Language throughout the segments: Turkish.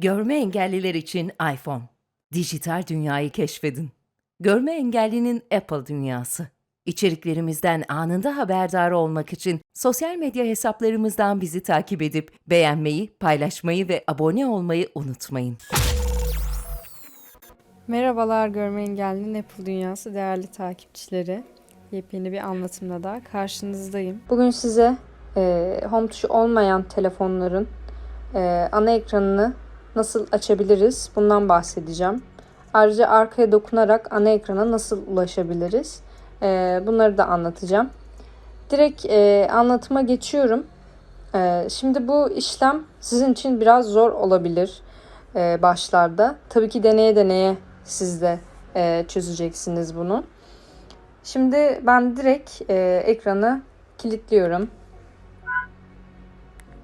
Görme engelliler için iPhone. Dijital dünyayı keşfedin. Görme engellinin Apple dünyası. İçeriklerimizden anında haberdar olmak için sosyal medya hesaplarımızdan bizi takip edip beğenmeyi, paylaşmayı ve abone olmayı unutmayın. Merhabalar Görme Engelli'nin Apple Dünyası değerli takipçileri. Yepyeni bir anlatımla da karşınızdayım. Bugün size e, home tuşu olmayan telefonların e, ana ekranını nasıl açabiliriz bundan bahsedeceğim. Ayrıca arkaya dokunarak ana ekrana nasıl ulaşabiliriz e, bunları da anlatacağım. Direkt e, anlatıma geçiyorum. E, şimdi bu işlem sizin için biraz zor olabilir e, başlarda. Tabii ki deneye deneye siz de e, çözeceksiniz bunu. Şimdi ben direkt ekranı kilitliyorum.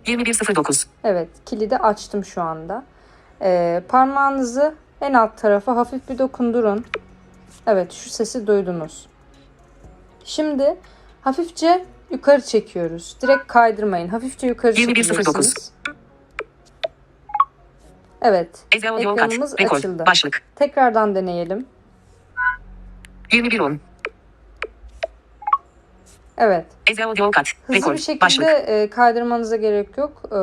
2109. Evet, kilidi açtım şu anda. E, parmağınızı en alt tarafa hafif bir dokundurun. Evet, şu sesi duydunuz. Şimdi hafifçe yukarı çekiyoruz. Direkt kaydırmayın. Hafifçe yukarı 21.09. çekiyorsunuz. Evet, ekranımız açıldı. Başlık. Tekrardan deneyelim. 2110. Evet. Hızlı bir şekilde e, kaydırmanıza gerek yok. E,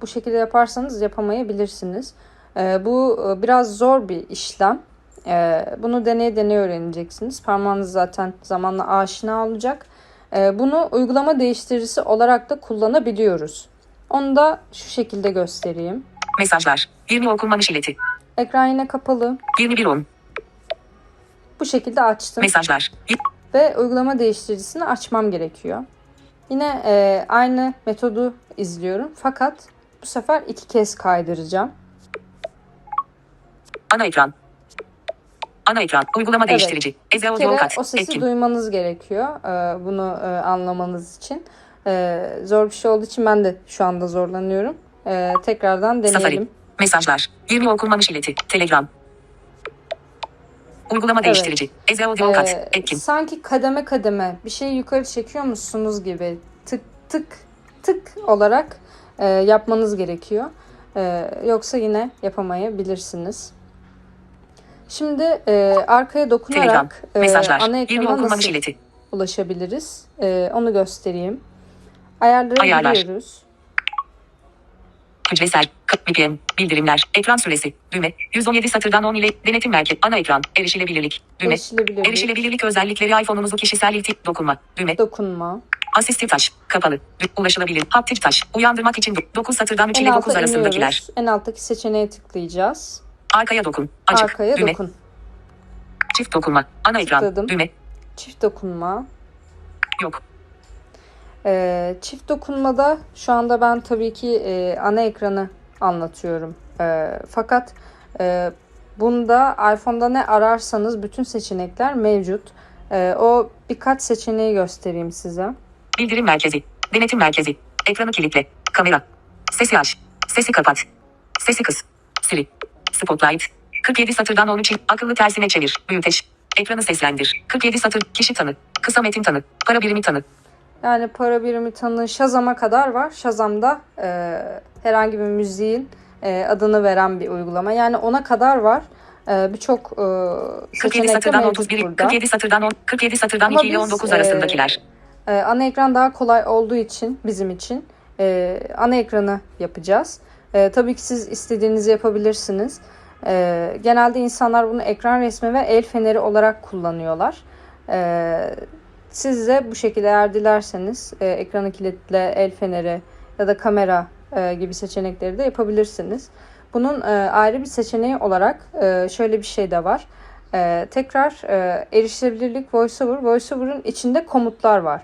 bu şekilde yaparsanız yapamayabilirsiniz. E, bu e, biraz zor bir işlem. E, bunu deneye deneye öğreneceksiniz. Parmağınız zaten zamanla aşina olacak. E, bunu uygulama değiştiricisi olarak da kullanabiliyoruz. Onu da şu şekilde göstereyim. Mesajlar. 20 okunmamış ileti. Ekran yine kapalı. 2110. Bu şekilde açtım. Mesajlar. Ve uygulama değiştiricisini açmam gerekiyor. Yine e, aynı metodu izliyorum fakat bu sefer iki kez kaydıracağım. Ana ekran. Ana ekran. Uygulama değiştirici. Eze Bir audio kere kat. o sesi Etkin. duymanız gerekiyor e, bunu e, anlamanız için. E, zor bir şey olduğu için ben de şu anda zorlanıyorum. E, tekrardan deneyelim. Safari. Mesajlar. 20 okunmamış ileti. Telegram. Uygulama Evet. değiştirici. Eze audio kat. Ee, Etkin. sanki kademe kademe bir şeyi yukarı çekiyormuşsunuz gibi tık tık tık olarak e, yapmanız gerekiyor. E, yoksa yine yapamayabilirsiniz. Şimdi e, arkaya Telegram. dokunarak e, Mesajlar. ana 20 ekrana nasıl ileti. ulaşabiliriz? E, onu göstereyim. Ayarlara Ayarlar. giriyoruz. Hücresel. VPN. Bildirimler. Ekran süresi. Düğme. 117 satırdan 10 ile denetim merkezi. Ana ekran. Erişilebilirlik. Düğme. Erişilebilirlik. Erişilebilirlik özellikleri iPhone'unuzu kişisel ilti. Dokunma. Düğme. Dokunma. Asistif taş. Kapalı. Ulaşılabilir. Haptik taş. Uyandırmak için 9 satırdan 3 En ile 9 alta arasındakiler. En alttaki seçeneğe tıklayacağız. Arkaya dokun. Açık. Arkaya Düğme. dokun. Çift dokunma. Ana ekran. Tıkladım. Düğme. Çift dokunma. Yok. Ee, çift dokunmada şu anda ben tabii ki e, ana ekranı anlatıyorum. Ee, fakat e, bunda iPhone'da ne ararsanız bütün seçenekler mevcut. Ee, o birkaç seçeneği göstereyim size. Bildirim merkezi. Denetim merkezi. Ekranı kilitle. Kamera. Sesi aç. Sesi kapat. Sesi kıs. Siri. Spotlight. 47 satırdan 13 akıllı tersine çevir. Büyüteç. Ekranı seslendir. 47 satır. Kişi tanı. Kısa metin tanı. Para birimi tanı. Yani para birimi tanı Shazam'a kadar var. Shazam'da e, herhangi bir müziğin e, adını veren bir uygulama. Yani ona kadar var. E, Birçok e, 47 seçenek de satırdan mevcut 31. burada. 47 satırdan 10. 47 satırdan Ama 2 ile biz, 19 e, arasındakiler. Ee, ana ekran daha kolay olduğu için bizim için e, ana ekranı yapacağız. E, tabii ki siz istediğinizi yapabilirsiniz. E, genelde insanlar bunu ekran resmi ve el feneri olarak kullanıyorlar. E, siz de bu şekilde eğer dilerseniz e, ekranı kilitle, el feneri ya da kamera e, gibi seçenekleri de yapabilirsiniz. Bunun e, ayrı bir seçeneği olarak e, şöyle bir şey de var. E, tekrar e, erişilebilirlik VoiceOver. VoiceOver'ın içinde komutlar var.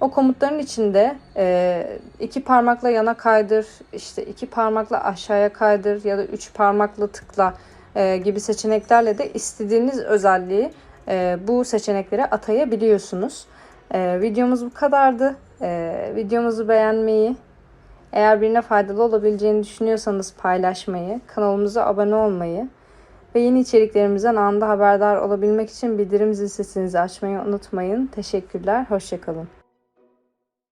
O komutların içinde e, iki parmakla yana kaydır, işte iki parmakla aşağıya kaydır ya da üç parmakla tıkla e, gibi seçeneklerle de istediğiniz özelliği e, bu seçeneklere atayabiliyorsunuz. E, videomuz bu kadardı. E, videomuzu beğenmeyi, eğer birine faydalı olabileceğini düşünüyorsanız paylaşmayı, kanalımıza abone olmayı ve yeni içeriklerimizden anında haberdar olabilmek için bildirim zil sesinizi açmayı unutmayın. Teşekkürler, hoşçakalın.